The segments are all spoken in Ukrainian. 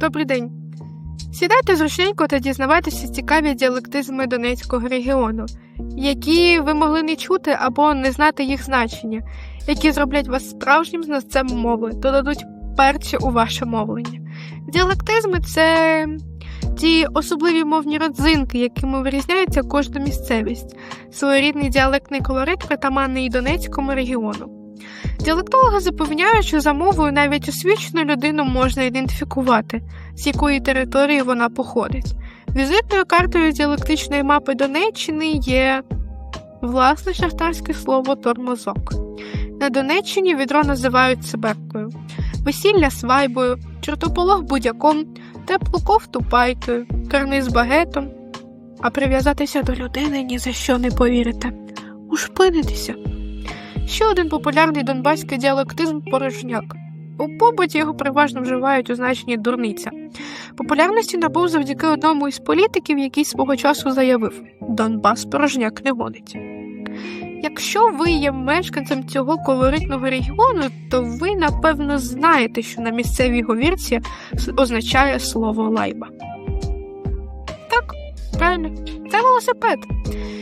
Добрий день. Сідайте зручненько та дізнавайтеся цікаві діалектизми Донецького регіону, які ви могли не чути або не знати їх значення, які зроблять вас справжнім знавцем мови, додадуть перці у ваше мовлення. Діалектизми це ті особливі мовні родзинки, якими вирізняється кожна місцевість, своєрідний діалектний колорит притаманний Донецькому регіону. Діалектологи запевняють, що за мовою навіть освічену людину можна ідентифікувати, з якої території вона походить. Візитною картою діалектичної мапи Донеччини є власне шахтарське слово тормозок. На Донеччині відро називають циберкою, весілля свайбою, чортополох будяком, теплу кофту пайкою, карниз багетом. А прив'язатися до людини ні за що не повірите. Ушпинитися. Ще один популярний донбаський діалектизм порожняк. У побуті його переважно вживають у значенні дурниця. Популярності набув завдяки одному із політиків, який свого часу заявив: Донбас порожняк не гонить. Якщо ви є мешканцем цього колоритного регіону, то ви напевно знаєте, що на місцевій говірці означає слово лайба. Правильно, це велосипед.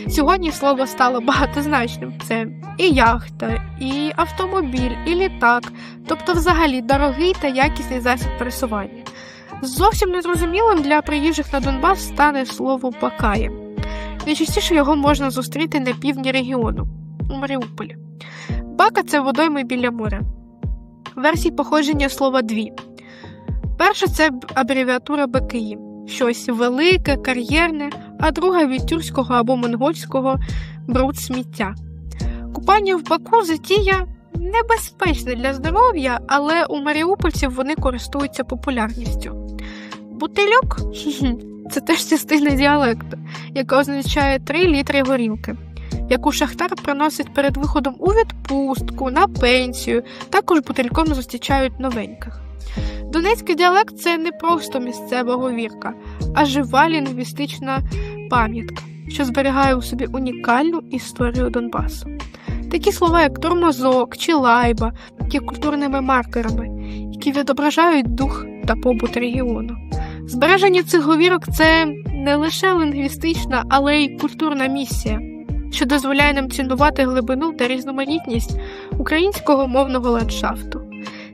Сьогодні слово стало багатозначним. Це і яхта, і автомобіль, і літак, тобто, взагалі, дорогий та якісний засіб пересування. Зовсім незрозумілим для приїжджих на Донбас стане слово бакає. Найчастіше його можна зустріти на півдні регіону у Маріуполі. Бака це водойми біля моря. Версій походження слова дві. Перша це абревіатура БКІ, щось велике, кар'єрне, а друга від тюркського або монгольського бруд сміття. Купання в баку затія небезпечне для здоров'я, але у маріупольців вони користуються популярністю. Бутильок це теж частина діалекту, яка означає 3 літри горілки, яку шахтар приносить перед виходом у відпустку, на пенсію, також бутильком зустрічають новеньких. Донецький діалект це не просто місцева говірка, а жива лінгвістична пам'ятка, що зберігає у собі унікальну історію Донбасу. Такі слова, як тормозок чи лайба, є культурними маркерами, які відображають дух та побут регіону. Збереження цих говірок це не лише лінгвістична, але й культурна місія, що дозволяє нам цінувати глибину та різноманітність українського мовного ландшафту.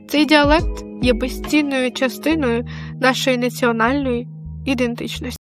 Цей діалект є безцінною частиною нашої національної ідентичності.